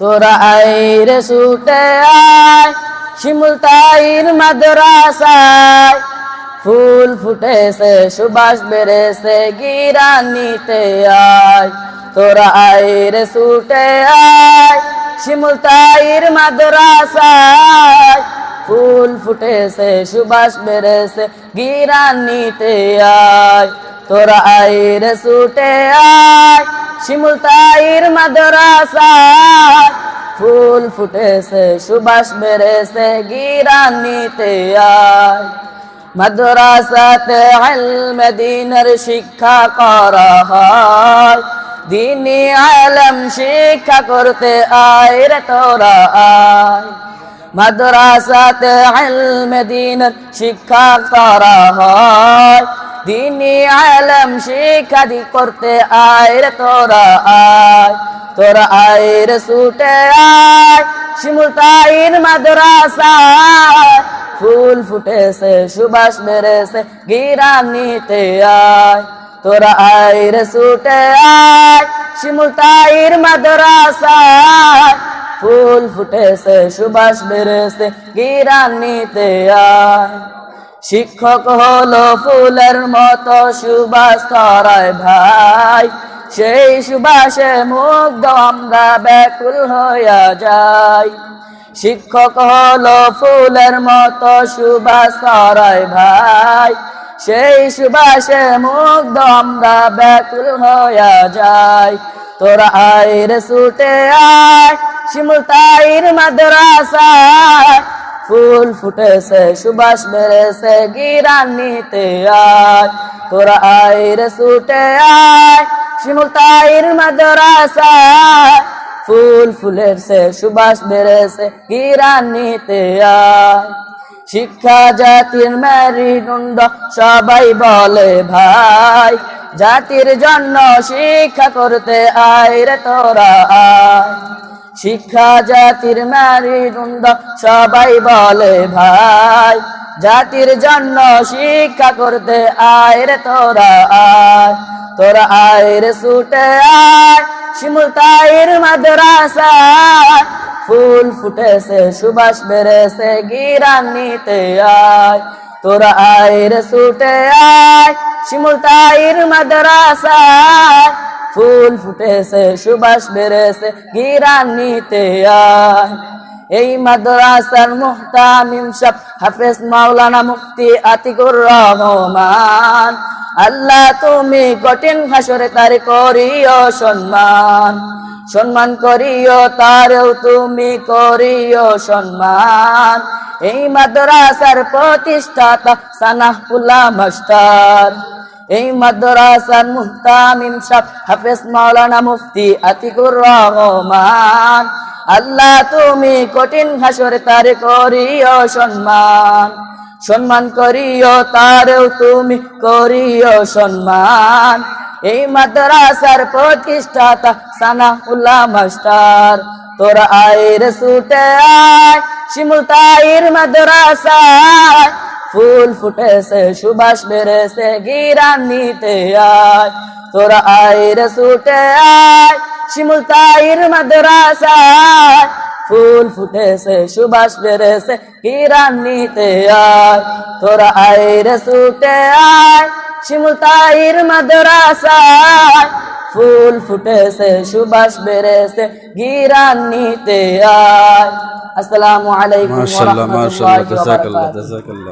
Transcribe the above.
তোরা আইরে ছুটে আয় শিমুল তাইর মাদ্রাসায়। ফুল ফুটেছে, সুবাস বেড়েছে, গিরানিতে আয়। তোরা আইরে ছুটে আয় শিমুল তাইর মাদ্রাসায়। ফুল ফুটেছে, সুবাস বেড়েছে, গিরানিতে আয়। তোরা আইরে ছুটে আয় শিমুল তাইর মাদ্রাসায়। ফুল ফুটেছে, সুবাস বেড়েছে, গিরানিতে আয়। মাদ্রাসাতে ইলমে দিনের শিক্ষা করা হয়। দিনী আলম শিক্ষা করতে আয় রে তোরা আয়। মাদ্রাসাতে ইলমে দিনের শিক্ষা করা হয়। দিনী আলম শিক্ষা করতে আয় রে তোরা আয়। তোরা আয় রে ছুটে আয় শিমুল তাইর মাদ্রাসায় ফুল ফুটেছে, সুবাস বেড়েছে গিরানিতে আয়। তোরা আয় রে ছুটে আয় শিমুল তাইর মাদ্রাসায় ফুল ফুটেছে, সুবাস বেড়েছে গিরানিতে আয়। শিক্ষক হলো ফুলের মতো, সুবাস তরায় ভাই। সেই সুবাসে মুগ্ধ আমরা ব্যাকুল হইয়া যাই। শিক্ষক হলো ফুলের মতো সুবাস তরায় ভাই। সেই সুবাসে মুগ্ধ আমরা ব্যাকুল হইয়া যাই। তোরা আইরে সুটে আয়, শিমুল তাইর মাদ্রাসায়। ফুল ফুটেছে, সুবাস বেড়েছে, গিরানিতে আয়। তোরা আইরে সুটে আয় শিমুল তাইর মাদ্রাসায় ফুল ফুলেছে সুবাস বেড়েছে গিরানিতে শিক্ষা জাতির মেরুদণ্ড সবাই বলে ভাই, জাতির জন্য শিক্ষা করতে আয় রে তোরা শিক্ষা জাতির মেরুদণ্ড সবাই বলে ভাই, জাতির জন্য শিক্ষা করতে আয় রে তোরা আয় তোরা আয় রে শিমুল তাইর মাদ্রাসায় ফুল ফুটেছে, সুবাস বেড়েছে, গিরানিতে আয়। তোরা আয় রে আয় শিমুল তাইর মাদ্রাসায় ফুল ফুটেছে, সুবাস বেড়েছে, গিরানিতে আয়। এই মাদ্রাসার মুহতামিম সব হাফেজ মাওলানা মুফতি আতিকুর রহমান। আল্লাহ তুমি কঠিন হাসরে তার করিও সম্মান। সম্মান করিও তারেও তুমি করিও সম্মান। এই মাদ্রাসার প্রতিষ্ঠাতা সানাহুল্লাহ মাস্টার। এই মাদ্রাসার মুহতামিম সাহ হাফেজ মাওলানা মুফতি আতিকুর রহমান। আল্লাহ তুমি কঠিন হাসরে তার করিও সম্মান। সম্মান করিও তারেও তুমি করিও সম্মান। এই মাদ্রাসার প্রতিষ্ঠাতা সানাউল্লাহ মাস্টার, তোরা আয়ের ছুটে আয়, শিমুল তাইর মাদ্রাসায়। ফুল ফুটেছে, সুবাস বেড়েছে, গিরানিতে আয়। তোরা আয়ের ছুটে আয়, শিমুল তাইর মাদ্রাসায়। ফুল ফুটেছে সুবাস বেড়েছে গিরানিতে আয়? তোরা আয়ের ছুটে আয় শিমুল তাইর মাদ্রাসায়। ফুল ফুটেছে সুবাস বেড়েছে গিরানিতে আয়? আসসালামু আলাইকুম ওয়া মাশাআল্লাহ রাহমাতুল্লাহি ওয়া বারাকাতুহু।